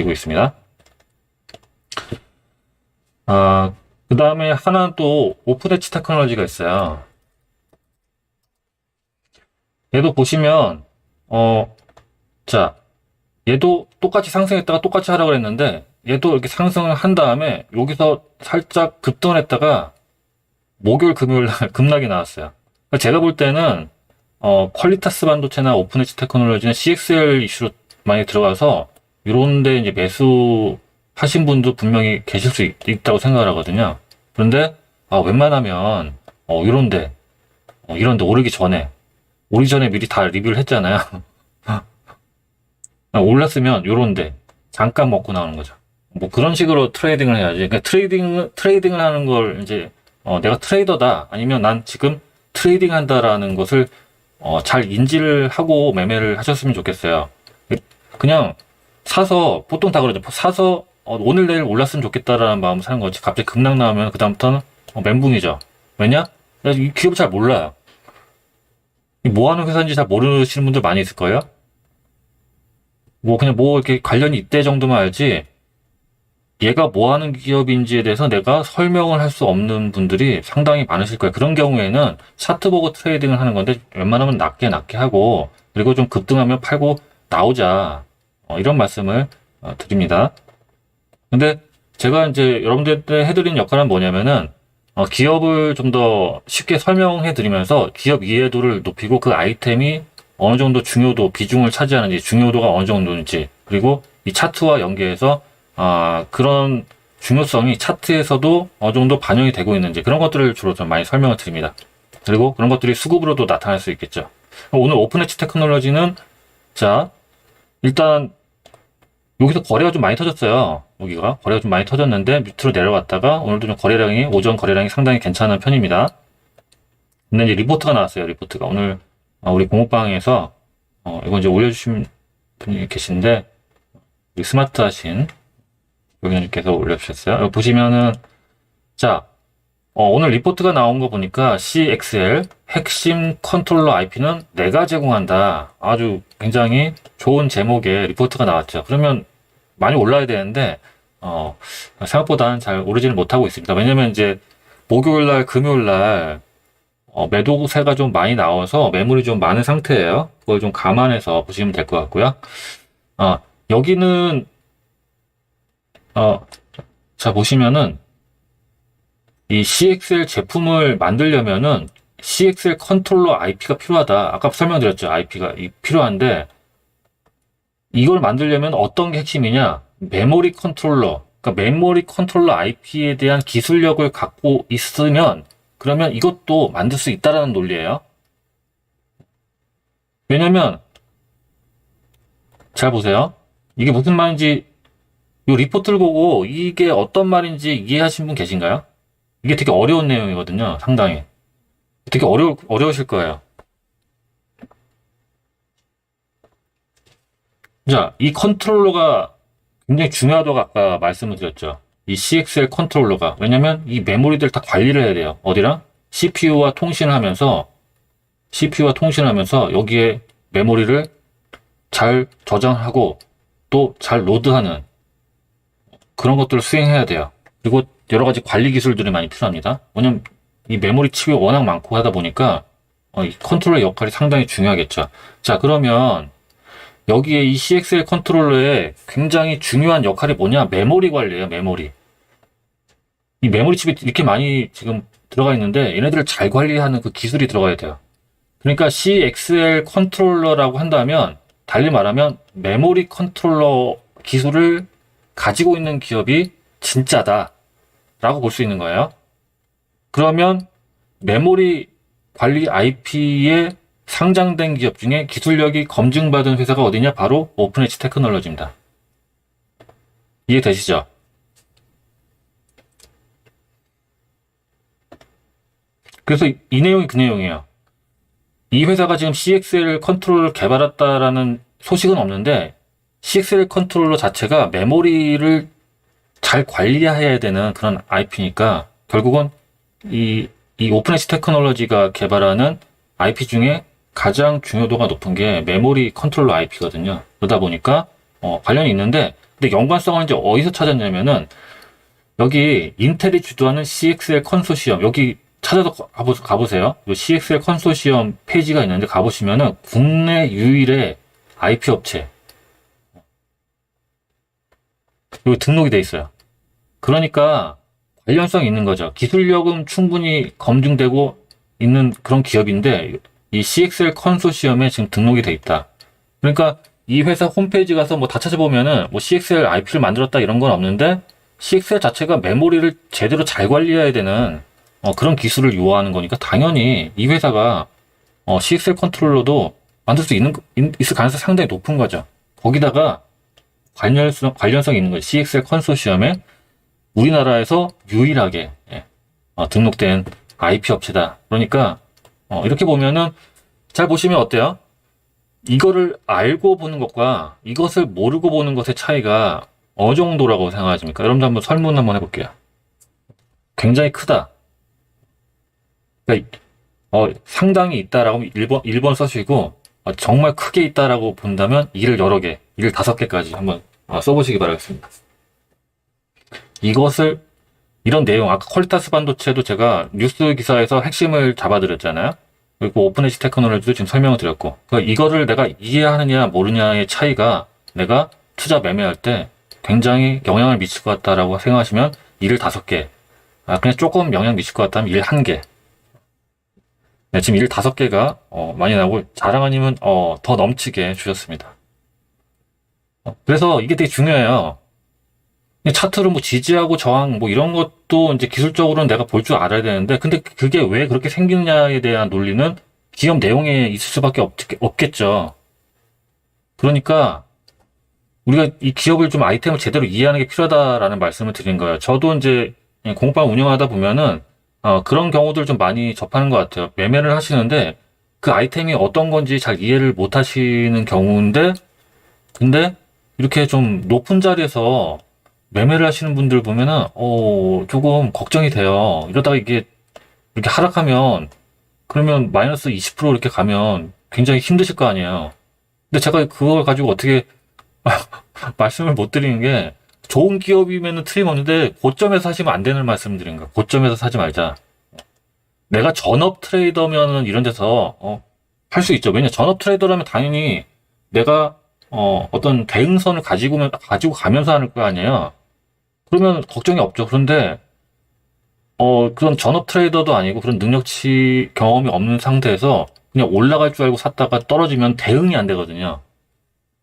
드리고 있습니다. 아, 그 다음에 하나는 또 엣지 테크놀로지가 있어요. 얘도 보시면, 어, 자, 얘도 똑같이 상승했다가 똑같이 하라고 했는데, 얘도 이렇게 상승을 한 다음에 여기서 살짝 급등을 했다가 목요일, 금요일 날 급락이 나왔어요. 그러니까 제가 볼 때는, 어, 퀄리타스 반도체나 오픈 엣지 테크놀로지는 CXL 이슈로 많이 들어가서, 이런데 이제 매수 하신 분도 분명히 계실 수 있, 다고 생각을 하거든요. 그런데, 아, 웬만하면, 어, 이런데, 어, 이런데 오르기 전에, 오르기 전에 미리 다 리뷰를 했잖아요. 아, 올랐으면 요런데, 잠깐 먹고 나오는 거죠. 뭐 그런 식으로 트레이딩을 해야지. 그러니까 트레이딩, 트레이딩을 하는 걸 이제, 어, 내가 트레이더다. 아니면 난 지금 트레이딩 한다라는 것을, 어, 잘 인지를 하고 매매를 하셨으면 좋겠어요. 그냥 사서, 보통 다 그러죠. 사서, 어, 오늘 내일 올랐으면 좋겠다라는 마음으로 사는 거지. 갑자기 급락 나오면 그다음부터는 어, 멘붕이죠. 왜냐? 이 기업 잘 몰라요. 이뭐 하는 회사인지 잘 모르시는 분들 많이 있을 거예요. 뭐 그냥 뭐 이렇게 관련이 있대 정도만 알지. 얘가 뭐 하는 기업인지에 대해서 내가 설명을 할 수 없는 분들이 상당히 많으실 거예요. 그런 경우에는 차트 보고 트레이딩을 하는 건데 웬만하면 낮게 낮게 하고 그리고 좀 급등하면 팔고 나오자. 어, 이런 말씀을 어, 드립니다. 근데 제가 이제 여러분들한테 해드린 역할은 뭐냐면은 어, 기업을 좀 더 쉽게 설명해 드리면서 기업 이해도를 높이고 그 아이템이 어느 정도 중요도 비중을 차지하는지 중요도가 어느 정도인지 그리고 이 차트와 연계해서 아, 그런 중요성이 차트에서도 어느 정도 반영이 되고 있는지 그런 것들을 주로 좀 많이 설명을 드립니다. 그리고 그런 것들이 수급으로도 나타날 수 있겠죠. 오늘 오픈 엣지 테크놀로지는 자 일단 여기서 거래가 좀 많이 터졌어요. 여기가 거래가 좀 많이 터졌는데 밑으로 내려갔다가 오늘도 좀 거래량이 오전 거래량이 상당히 괜찮은 편입니다. 근데 이제 리포트가 나왔어요. 리포트가 오늘 어, 우리 공업방에서 어, 이거 이제 올려주신 분이 계신데 우리 스마트 하신 고객님께서 올려주셨어요. 여기 보시면은 자 어, 오늘 리포트가 나온 거 보니까 CXL 핵심 컨트롤러 IP는 내가 제공한다. 아주 굉장히 좋은 제목의 리포트가 나왔죠. 그러면 많이 올라야 되는데 어, 생각보다는 잘 오르지는 못하고 있습니다. 왜냐면 이제 목요일 날, 금요일 날 어, 매도세가 좀 많이 나와서 매물이 좀 많은 상태예요. 그걸 좀 감안해서 보시면 될 것 같고요. 어, 여기는 어, 자 보시면은 이 CXL 제품을 만들려면은 CXL 컨트롤러 IP가 필요하다. 아까 설명드렸죠. IP가 필요한데 이걸 만들려면 어떤 게 핵심이냐? 메모리 컨트롤러. 그러니까 메모리 컨트롤러 IP에 대한 기술력을 갖고 있으면 그러면 이것도 만들 수 있다라는 논리예요. 왜냐면 잘 보세요. 이게 무슨 말인지 이 리포트를 보고 이게 어떤 말인지 이해하신 분 계신가요? 이게 되게 어려운 내용이거든요. 상당히. 되게 어려, 어려우실 거예요. 자, 이 컨트롤러가 굉장히 중요하다고 아까 말씀을 드렸죠. 이 CXL 컨트롤러가. 왜냐면 이 메모리들 다 관리를 해야 돼요. 어디랑? CPU와 통신을 하면서, CPU와 통신을 하면서 여기에 메모리를 잘 저장하고 또 잘 로드하는 그런 것들을 수행해야 돼요. 그리고 여러 가지 관리 기술들이 많이 필요합니다. 왜냐면 이 메모리 칩이 워낙 많고 하다 보니까 어, 이 컨트롤러 역할이 상당히 중요하겠죠. 자, 그러면 여기에 이 CXL 컨트롤러의 굉장히 중요한 역할이 뭐냐? 메모리 관리예요, 메모리. 이 메모리 칩이 이렇게 많이 지금 들어가 있는데 얘네들을 잘 관리하는 그 기술이 들어가야 돼요. 그러니까 CXL 컨트롤러라고 한다면 달리 말하면 메모리 컨트롤러 기술을 가지고 있는 기업이 진짜다. 라고 볼 수 있는 거예요. 그러면 메모리 관리 IP에 상장된 기업 중에 기술력이 검증받은 회사가 어디냐? 바로 오픈 엣지 테크놀로지입니다. 이해되시죠? 그래서 이 내용이 그 내용이에요. 이 회사가 지금 CXL 컨트롤을 개발했다라는 소식은 없는데 CXL 컨트롤러 자체가 메모리를 잘 관리해야 되는 그런 IP니까 결국은 이, 이 오픈엣지 테크놀로지가 개발하는 IP 중에 가장 중요도가 높은 게 메모리 컨트롤러 IP거든요. 그러다 보니까 어, 관련이 있는데 근데 연관성을 이제 어디서 찾았냐면은 여기 인텔이 주도하는 CXL 컨소시엄 여기 찾아서 가보, 가보세요. 요 CXL 컨소시엄 페이지가 있는데 가보시면은 국내 유일의 IP 업체 여기 등록이 돼 있어요. 그러니까 관련성이 있는 거죠. 기술력은 충분히 검증되고 있는 그런 기업인데 이 CXL 컨소시엄에 지금 등록이 돼 있다. 그러니까 이 회사 홈페이지 가서 뭐 다 찾아보면은 뭐 CXL IP를 만들었다 이런 건 없는데 CXL 자체가 메모리를 제대로 잘 관리해야 되는 어, 그런 기술을 요하는 거니까 당연히 이 회사가 어, CXL 컨트롤러도 만들 수 있는 있- 있을 가능성이 상당히 높은 거죠. 거기다가 관련성 관련성이 있는 거죠. CXL 컨소시엄에 우리나라에서 유일하게 예, 어, 등록된 IP 업체다. 그러니까 어, 이렇게 보면은 잘 보시면 어때요? 이거를 알고 보는 것과 이것을 모르고 보는 것의 차이가 어느 정도라고 생각하십니까? 여러분들 한번 설문 한번 해볼게요. 굉장히 크다. 그러니까 어, 상당히 있다라고 1번, 1번 써주시고 어, 정말 크게 있다라고 본다면 일을 여러 개, 일을 다섯 개까지 한번 어, 써보시기 바라겠습니다. 이것을 이런 내용 아까 퀄리타스 반도체도 제가 뉴스 기사에서 핵심을 잡아드렸잖아요. 그리고 오픈에지 테크놀로지도 지금 설명을 드렸고 그러니까 이거를 내가 이해하느냐 모르냐의 차이가 내가 투자 매매할 때 굉장히 영향을 미칠 것 같다라고 생각하시면 일 다섯 개 아, 그냥 조금 영향 미칠 것 같다면 일 한 개. 네, 지금 일 다섯 개가 어, 많이 나오고 자랑아님은 어, 더 넘치게 주셨습니다. 어, 그래서 이게 되게 중요해요. 이 차트로 뭐 지지하고 저항 뭐 이런 것도 이제 기술적으로는 내가 볼 줄 알아야 되는데 근데 그게 왜 그렇게 생기느냐에 대한 논리는 기업 내용에 있을 수밖에 없, 없겠죠. 그러니까 우리가 이 기업을 좀 아이템을 제대로 이해하는 게 필요하다라는 말씀을 드린 거예요. 저도 이제 공방 운영하다 보면은 어, 그런 경우들 좀 많이 접하는 것 같아요. 매매를 하시는데 그 아이템이 어떤 건지 잘 이해를 못 하시는 경우인데 근데 이렇게 좀 높은 자리에서 매매를 하시는 분들 보면은 어 조금 걱정이 돼요. 이러다가 이게 이렇게 하락하면 그러면 마이너스 20% 이렇게 가면 굉장히 힘드실 거 아니에요. 근데 제가 그걸 가지고 어떻게 말씀을 못 드리는 게 좋은 기업이면은 틀림없는데 고점에서 사시면 안 되는 말씀 드린 거예요. 고점에서 사지 말자. 내가 전업 트레이더면은 이런 데서 어, 할 수 있죠. 왜냐 전업 트레이더라면 당연히 내가 어, 어떤 대응선을 가지고 가지고 가면서 하는 거 아니에요. 그러면 걱정이 없죠. 그런데 어, 그런 전업 트레이더도 아니고 그런 능력치 경험이 없는 상태에서 그냥 올라갈 줄 알고 샀다가 떨어지면 대응이 안 되거든요.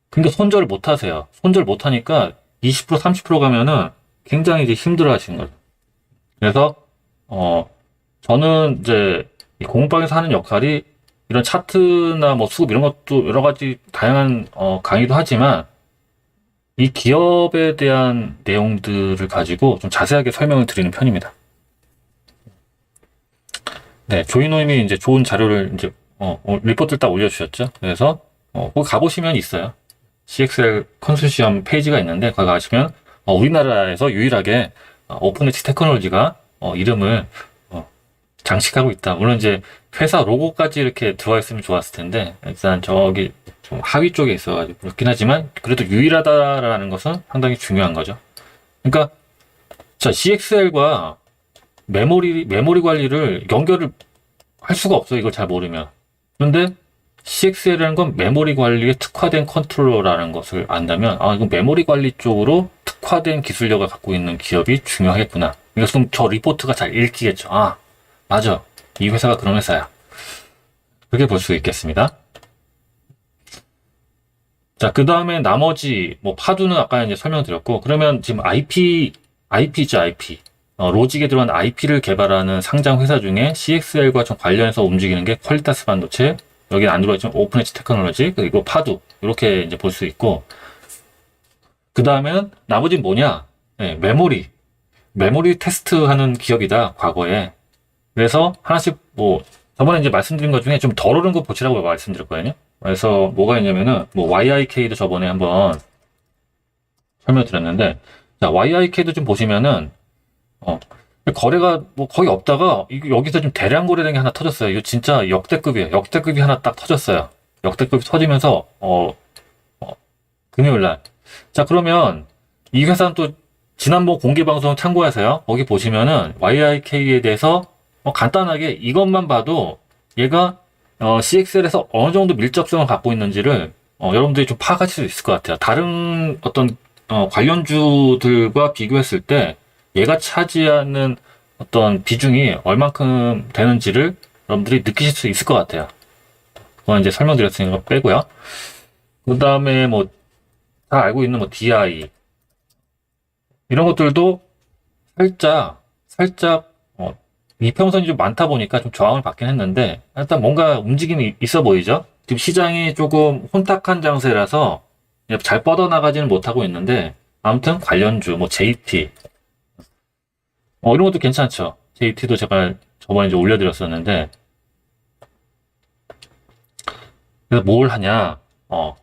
그러니까 손절을 못 하세요. 손절 못 하니까 20% 30% 가면은 굉장히 이제 힘들어 하시는 거죠. 그래서 어 저는 이제 이 공방에서 하는 역할이 이런 차트나 뭐 수급 이런 것도 여러 가지 다양한 어, 강의도 하지만 이 기업에 대한 내용들을 가지고 좀 자세하게 설명을 드리는 편입니다. 네, 조인호님이 이제 좋은 자료를 이제 어, 어, 리포트를 딱 올려주셨죠. 그래서 어, 거기 가보시면 있어요. CXL 컨소시엄 페이지가 있는데 거기 가시면 어, 우리나라에서 유일하게 어, 오픈엣지 테크놀로지가 어, 이름을 어, 장식하고 있다. 물론 이제 회사 로고까지 이렇게 들어와 있으면 좋았을 텐데 일단 저기 좀 하위 쪽에 있어가지고 그렇긴 하지만 그래도 유일하다라는 것은 상당히 중요한 거죠. 그러니까 자 CXL과 메모리 메모리 관리를 연결을 할 수가 없어요. 이걸 잘 모르면. 그런데 CXL이라는 건 메모리 관리에 특화된 컨트롤러라는 것을 안다면 아 이건 메모리 관리 쪽으로 특화된 기술력을 갖고 있는 기업이 중요하겠구나. 이것은 저 리포트가 잘 읽히겠죠. 아 맞아. 이 회사가 그런 회사야. 그렇게 볼 수 있겠습니다. 자, 그 다음에 나머지, 뭐, 파두는 아까 이제 설명드렸고, 그러면 지금 IP, IP죠, IP. 어, 로직에 들어간 IP를 개발하는 상장 회사 중에 CXL과 좀 관련해서 움직이는 게 퀄리타스 반도체, 여기는 안 들어있지만 오픈엣지 테크놀로지, 그리고 파두, 이렇게 이제 볼 수 있고, 그 다음에는 나머지는 뭐냐? 네, 메모리. 메모리 테스트 하는 기업이다, 과거에. 그래서 하나씩 뭐 저번에 이제 말씀드린 것 중에 좀 덜 오른 거 보시라고 말씀드렸거든요. 그래서 뭐가 있냐면은 뭐 YIK도 저번에 한번 설명드렸는데 자 YIK도 좀 보시면은 어 거래가 뭐 거의 없다가 여기서 좀 대량 거래된 게 하나 터졌어요. 이거 진짜 역대급이에요. 역대급이 하나 딱 터졌어요. 역대급이 터지면서 어, 어 금요일 날. 자 그러면 이 회사는 또 지난번 공개 방송 참고하세요. 거기 보시면은 YIK에 대해서 어, 간단하게 이것만 봐도 얘가 어, CXL에서 어느 정도 밀접성을 갖고 있는지를 어, 여러분들이 좀 파악하실 수 있을 것 같아요. 다른 어떤 어, 관련주들과 비교했을 때 얘가 차지하는 어떤 비중이 얼만큼 되는지를 여러분들이 느끼실 수 있을 것 같아요. 그건 이제 설명드렸으니까 빼고요. 그 다음에 뭐, 다 알고 있는 뭐 DI. 이런 것들도 살짝, 살짝, 어, 이평선이 좀 많다 보니까 좀 저항을 받긴 했는데, 일단 뭔가 움직임이 있어 보이죠? 지금 시장이 조금 혼탁한 장세라서 잘 뻗어나가지는 못하고 있는데, 아무튼 관련주, 뭐 JT. 어, 이런 것도 괜찮죠? JT도 제가 저번에 이제 올려드렸었는데, 그래서 뭘 하냐, 어,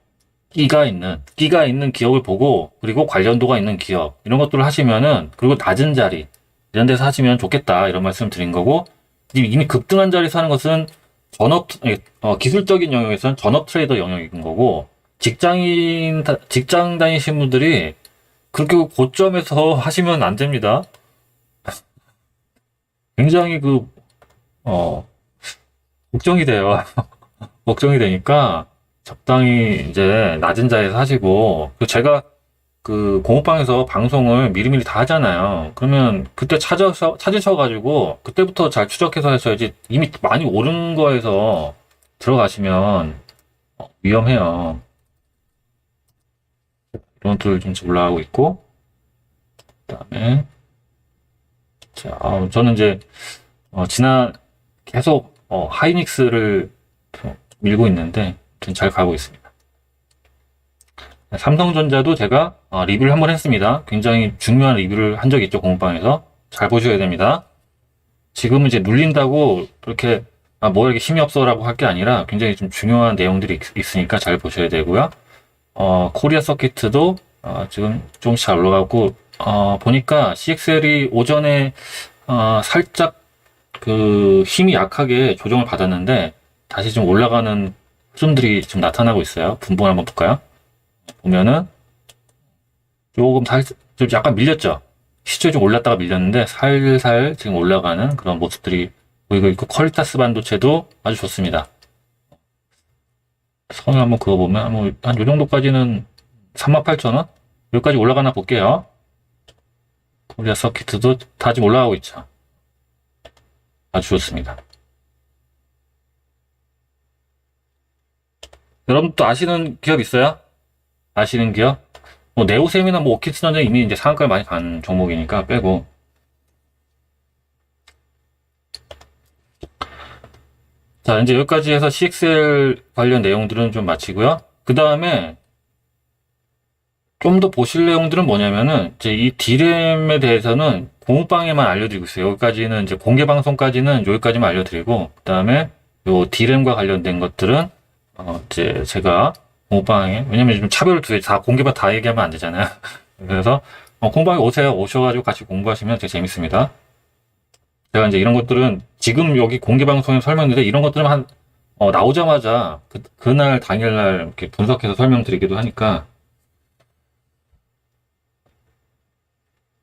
끼가 있는, 끼가 있는 기업을 보고, 그리고 관련도가 있는 기업, 이런 것들을 하시면은, 그리고 낮은 자리, 이런 데서 하시면 좋겠다, 이런 말씀 드린 거고, 이미 급등한 자리에서 하는 것은 전업, 예, 어, 기술적인 영역에서는 전업 트레이더 영역인 거고, 직장인, 다- 직장 다니신 분들이 그렇게 고점에서 하시면 안 됩니다. 굉장히 그, 어, 걱정이 돼요. 걱정이 되니까 적당히 이제 낮은 자리에서 하시고, 그 제가 그 공업방에서 방송을 미리미리 다 하잖아요. 그러면 그때 찾아서, 찾으셔가지고, 그때부터 잘 추적해서 하셔야지 이미 많이 오른 거에서 들어가시면 어, 위험해요. 이런 툴 좀 올라가고 있고, 그 다음에, 자, 아, 저는 이제, 어, 지난, 계속, 어, 하이닉스를 좀 밀고 있는데, 좀잘 가고 있습니다. 삼성전자도 제가 어, 리뷰를 한번 했습니다. 굉장히 중요한 리뷰를 한 적이 있죠, 공방에서. 잘 보셔야 됩니다. 지금은 이제 눌린다고 그렇게, 아, 뭐 이렇게 힘이 없어라고 할 게 아니라 굉장히 좀 중요한 내용들이 있, 으니까잘 보셔야 되고요. 어, 코리아 서키트도 어, 지금 조금씩 잘 올라가고, 어, 보니까 CXL이 오전에 어, 살짝 그 힘이 약하게 조정을 받았는데 다시 좀 올라가는 흐름들이 좀 나타나고 있어요. 분봉 한번 볼까요? 보면은 조금 살, 좀 약간 밀렸죠. 시초에 좀 올랐다가 밀렸는데 살살 지금 올라가는 그런 모습들이 보이고 있고 퀄리타스 반도체도 아주 좋습니다. 선을 한번 그어보면 뭐한요 정도까지는 38,000원? 여기까지 올라가나 볼게요. 코리아 서키트도 다 지금 올라가고 있죠. 아주 좋습니다. 여러분 또 아시는 기업 있어요? 아시는 기업? 뭐 네오셈이나 뭐 오키스전자 이미 이제 상한가에 많이 간 종목이니까 빼고 자 이제 여기까지 해서 CXL 관련 내용들은 좀 마치고요. 그 다음에 좀 더 보실 내용들은 뭐냐면은 이제 이 D램에 대해서는 공부방에만 알려드리고 있어요. 여기까지는 이제 공개 방송까지는 여기까지만 알려드리고 그 다음에 요 D램과 관련된 것들은 어 이제 제가 공부방에 왜냐면 좀 차별을 두해 다 공개만 다 얘기하면 안 되잖아요. 그래서 어, 공부방에 오세요. 오셔가지고 같이 공부하시면 되게 재밌습니다. 제가 이제 이런 것들은 지금 여기 공개 방송에 설명드린데 이런 것들은 한 어, 나오자마자 그, 그날 당일날 이렇게 분석해서 설명드리기도 하니까